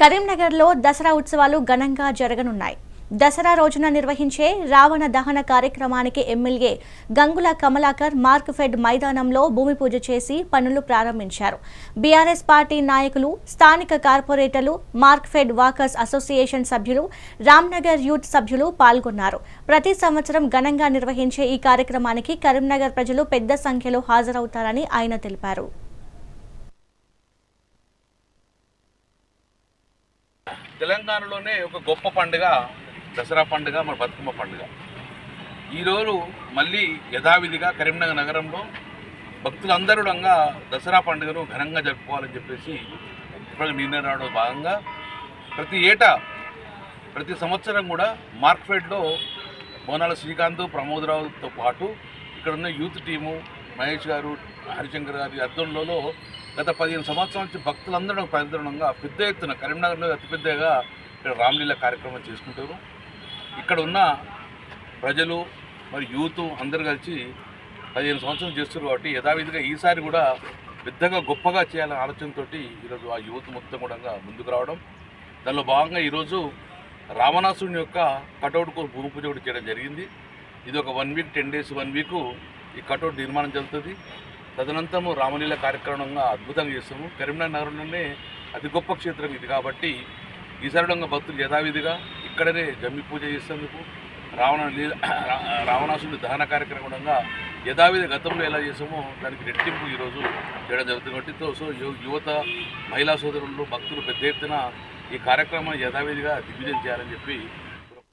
కరీంనగర్లో దసరా ఉత్సవాలు ఘనంగా జరగనున్నాయి. దసరా రోజున నిర్వహించే రావణ దహన కార్యక్రమానికి MLA Gangula Kamalakar Markfed మైదానంలో భూమి పూజ చేసి పనులు ప్రారంభించారు. బీఆర్ఎస్ పార్టీ నాయకులు స్థానిక కార్పొరేటర్లు మార్క్ ఫెడ్ వాకర్స్ అసోసియేషన్ సభ్యులు రామ్నగర్ యూత్ సభ్యులు పాల్గొన్నారు. ప్రతి సంవత్సరం ఘనంగా నిర్వహించే ఈ కార్యక్రమానికి కరీంనగర్ ప్రజలు పెద్ద సంఖ్యలో హాజరవుతారని ఆయన తెలిపారు. తెలంగాణలోనే ఒక గొప్ప పండుగ దసరా పండుగ మన బతుకమ్మ పండుగ. ఈరోజు మళ్ళీ యథావిధిగా కరీంనగర్ నగరంలో భక్తులందరూ దసరా పండుగను ఘనంగా జరుపుకోవాలని చెప్పేసి ఇప్పుడు నిర్ణయం రావడం భాగంగా ప్రతి ఏటా ప్రతి సంవత్సరం కూడా మార్క్ఫెడ్లో బోనాల శ్రీకాంత్ ప్రమోదరావుతో పాటు ఇక్కడ ఉన్న యూత్ టీము మహేష్ గారు హరిశంకర్ గారి అర్థంలో గత పదిహేను సంవత్సరాల నుంచి భక్తులందరూ ప్రదర్శనంగా పెద్ద ఎత్తున కరీంనగర్లో అతిపెద్దగా ఇక్కడ రామ్లీల కార్యక్రమం చేసుకుంటారు. ఇక్కడ ఉన్న ప్రజలు మరి యూత్ అందరు కలిసి పదిహేను సంవత్సరాలు చేస్తారు కాబట్టి యథావిధిగా ఈసారి కూడా పెద్దగా గొప్పగా చేయాలనే ఆలోచనతో ఈరోజు ఆ యూత్ మొత్తం కూడా ముందుకు రావడం. దానిలో భాగంగా ఈరోజు రావణాసుని యొక్క కటౌట్ కోసం భూమి పూజ కూడా చేయడం జరిగింది. ఇది ఒక one week ten days one week ఈ కటౌట్ నిర్మాణం జరుగుతుంది. తదనంతరము రామలీల కార్యక్రమంగా అద్భుతంగా చేస్తాము కరీంనగర్ నగరంలోనే అతి గొప్ప క్షేత్రం ఇది కాబట్టి ఈసారిడంగా భక్తులు యథావిధిగా ఇక్కడనే జమ్మి పూజ చేసేందుకు రావణ రావణాసుని రావణాసుడి దహన కార్యక్రమంగా యథావిధి గతంలో ఎలా చేసామో దానికి రెట్టింపు ఈరోజు చేయడం జరుగుతుంది కాబట్టి సో యువత మహిళా సోదరులు భక్తులు పెద్ద ఎత్తున ఈ కార్యక్రమాన్ని యథావిధిగా దిగ్విజయం చేయాలని చెప్పి